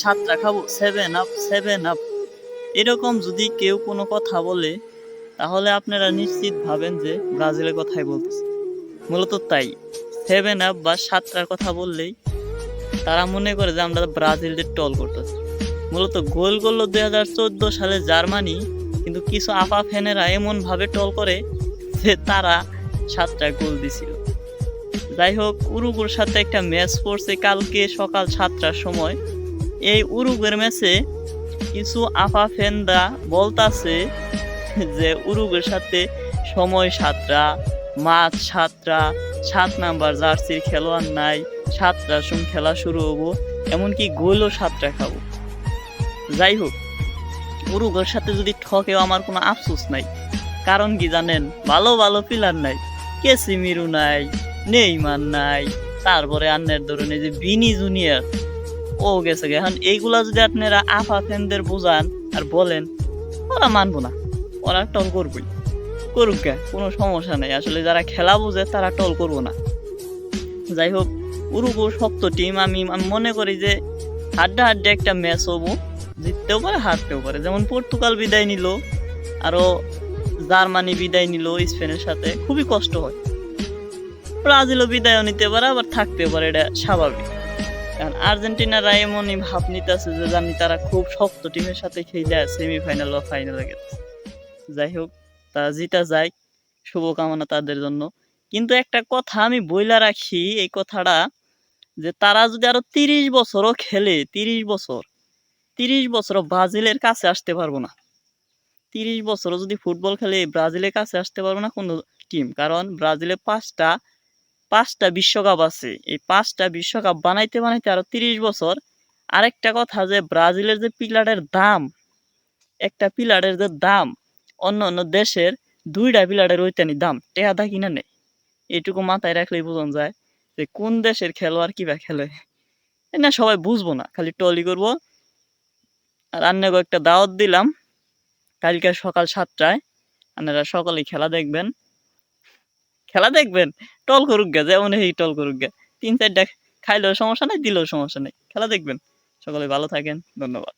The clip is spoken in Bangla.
সাতটা খাব সেভেন আপ সেভেন আপ এরকম যদি কেউ কোনো কথা বলে, তাহলে আপনারা নিশ্চিত ভাবেন যে ব্রাজিলের কথাই বলতেছে। মূলত তাই। সেভেন আপ বা সাতটার কথা বললেই তারা মনে করে যে আমরা ব্রাজিলদের টল করতেছি। মূলত গোল করল দুই হাজার চোদ্দ সালে জার্মানি, কিন্তু কিছু আফা ফ্যানেরা এমনভাবে টল করে যে তারা সাতটা গোল দিছিল। যাই হোক উরুগুর সাথে একটা ম্যাচ পড়ছে কালকে সকাল সাতটার সময়। এই উরুগের ম্যাচে কিছু আফা ফেন্দা বলতাছে যে উরুগের সাথে সময় সাতটা মাছ সাতটা, সাত নাম্বার জার্সির খেলোয়াড় নাই, সাতটার সময় খেলা শুরু হব, এমনকি গোলও সাতটা খাব। যাই হোক, উরুগের সাথে যদি ঠকেও আমার কোনো আফসোস নাই। কারণ কি জানেন? ভালো ভালো প্লেয়ার নাই। কেসি কেসিমিরু নাই, নেইমার নাই, তারপরে আন্নের ধরুন এই যে বিনি জুনিয়র ও গেছে। এখন এইগুলা যদি আপনারা আফা ফ্যানদের বোঝান আর বলেন, ওরা মানবো না। ওরা টল করবই। করুক গে, কোনো সমস্যা নেই। আসলে যারা খেলা বোঝে, তারা টল করব না। যাই হোক, উরুগো শক্ত টিম আমি মনে করি যে হাড্ডা হাড্ডে একটা ম্যাচ হব। জিততেও পারে, হারতেও পারে। যেমন পর্তুগাল বিদায় নিল আরও জার্মানি বিদায় নিল স্পেনের সাথে। খুবই কষ্ট হয়। ব্রাজিলও বিদায়ও নিতে পারে, আবার থাকতেও পারে, এটা স্বাভাবিক। কারণ আর্জেন্টিনারা এমনই ভাব নিতেছে যে জানি তারা খুব শক্ত টিমের সাথে খেলে সেমিফাইনাল বা ফাইনালে গেছে। যাই হোক, তারা জিতা যায়, শুভকামনা তাদের জন্য। কিন্তু একটা কথা আমি বইলা রাখি, এই কথাটা যে তারা যদি আরও তিরিশ বছরও খেলে, তিরিশ বছর, তিরিশ বছরও ব্রাজিলের কাছে আসতে পারব না। তিরিশ বছরও যদি ফুটবল খেলে, ব্রাজিলের কাছে আসতে পারব না কোনো টিম কারণ ব্রাজিলে পাঁচটা পাঁচটা বিশ্বকাপ আছে। এই পাঁচটা বিশ্বকাপ বানাইতে বানাইতে আরও তিরিশ বছর। আরেকটা কথা যে, ব্রাজিলের যে পিলারের দাম, একটা পিলারের যে দাম, অন্য অন্য দেশের দুইটা পিলারের ওইটানি দাম টেহাদা কিনা নেই? এইটুকু মাথায় রাখলেই বোঝানো যায় যে, কোন দেশের খেলোয়াড় কিবা খেলে? না, সবাই বুঝব না, খালি টলি করব। আর আন্নাকে একটা দাওয়াত দিলাম। কালকে সকাল সাতটায় আপনারা সকালে খেলা দেখবেন। খেলা দেখবেন, টল করুক গা, যেমন এই টল করুক গা। তিন চারটা খাইলেও সমস্যা নাই, দিলেও সমস্যা নাই। খেলা দেখবেন। সকলে ভালো থাকেন, ধন্যবাদ।